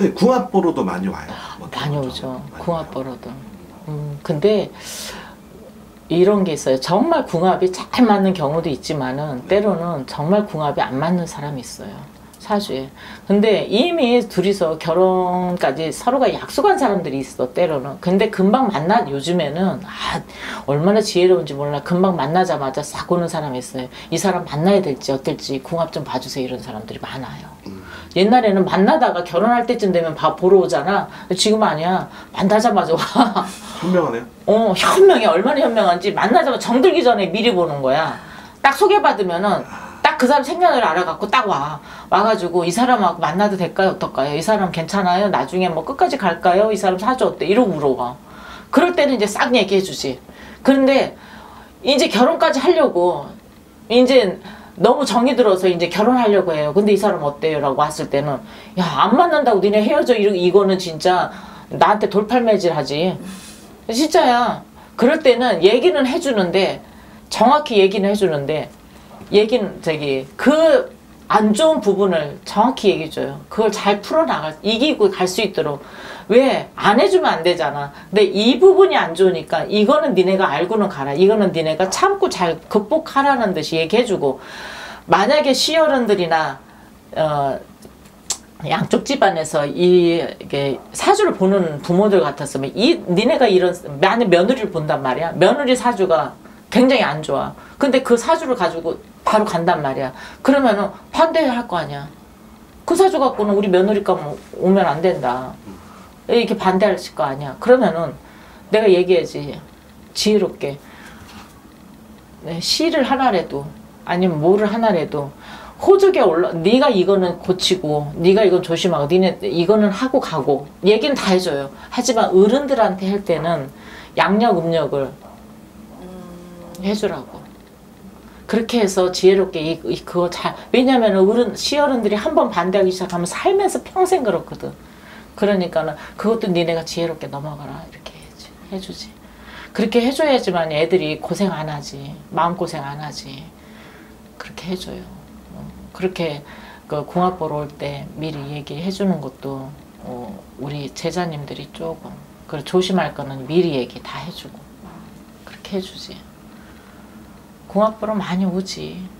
선생님 궁합 보러도 많이 와요. 어떤 많이? 오죠. 많이 궁합 와요. 보러도. 음, 근데 이런 게 있어요. 정말 궁합이 잘 맞는 경우도 있지만은 때로는 정말 궁합이 안 맞는 사람이 있어요. 사주에. 근데 이미 둘이서 결혼까지 서로가 약속한 사람들이 있어, 때로는. 근데 금방 만나, 요즘에는, 아, 얼마나 지혜로운지 몰라. 금방 만나자마자 싹 오는 사람이 있어요. 이 사람 만나야 될지 어떨지 궁합 좀 봐주세요. 이런 사람들이 많아요. 옛날에는 만나다가 결혼할 때쯤 되면 봐 보러 오잖아. 지금 아니야. 만나자마자 와. 현명하네요. 어, 현명해. 얼마나 현명한지 만나자마자 정들기 전에 미리 보는 거야. 딱 소개받으면은 딱 그 사람 생년을 알아갖고 딱 와. 와가지고 이 사람하고 만나도 될까요? 어떨까요? 이 사람 괜찮아요? 나중에 뭐 끝까지 갈까요? 이 사람 사주 어때? 이러고 물어봐. 그럴 때는 이제 싹 얘기해주지. 그런데 이제 결혼까지 하려고 이제 너무 정이 들어서 이제 결혼하려고 해요. 근데 이 사람 어때요? 라고 왔을 때는 야 안 만난다고 니네 헤어져 이러 이거는 진짜 나한테 돌팔매질 하지. 진짜야. 그럴 때는 얘기는 해주는데 정확히 얘기는 해주는데 얘기는 저기 그 안 좋은 부분을 정확히 얘기해줘요. 그걸 잘 풀어나갈 이기고 갈 수 있도록 왜 안 해주면 안 되잖아. 근데 이 부분이 안 좋으니까 이거는 니네가 알고는 가라. 이거는 니네가 참고 잘 극복하라는 듯이 얘기해주고 만약에 시어른들이나 어 양쪽 집안에서 이 이게 사주를 보는 부모들 같았으면 이 니네가 이런 만약 며느리를 본단 말이야 며느리 사주가 굉장히 안 좋아 근데 그 사주를 가지고 바로 간단 말이야. 그러면은 반대할 거 아니야. 그 사주 갖고는 우리 며느리가 뭐 오면 안 된다. 이렇게 반대할 거 아니야. 그러면은 내가 얘기해야지. 지혜롭게. 네, 시를 하나라도 아니면 뭐를 하나라도 호적에 올라 네가 이거는 고치고 네가 이건 조심하고 니네 이거는 하고 가고. 얘기는 다 해줘요. 하지만 어른들한테 할 때는 양력 음력을 해주라고 그렇게 해서 지혜롭게 이, 이 그거 잘 왜냐면 어른 시어른들이 한 번 반대하기 시작하면 살면서 평생 그렇거든. 그러니까는 그것도 니네가 지혜롭게 넘어가라 이렇게 해야지, 해주지. 그렇게 해줘야지만 애들이 고생 안 하지. 마음 고생 안 하지. 그렇게 해줘요. 어, 그렇게 그 궁합 보러 올 때 미리 얘기해 주는 것도 어, 우리 제자님들이 조금 그리고 조심할 거는 미리 얘기 다 해주고. 그렇게 해주지 보러 많이 오지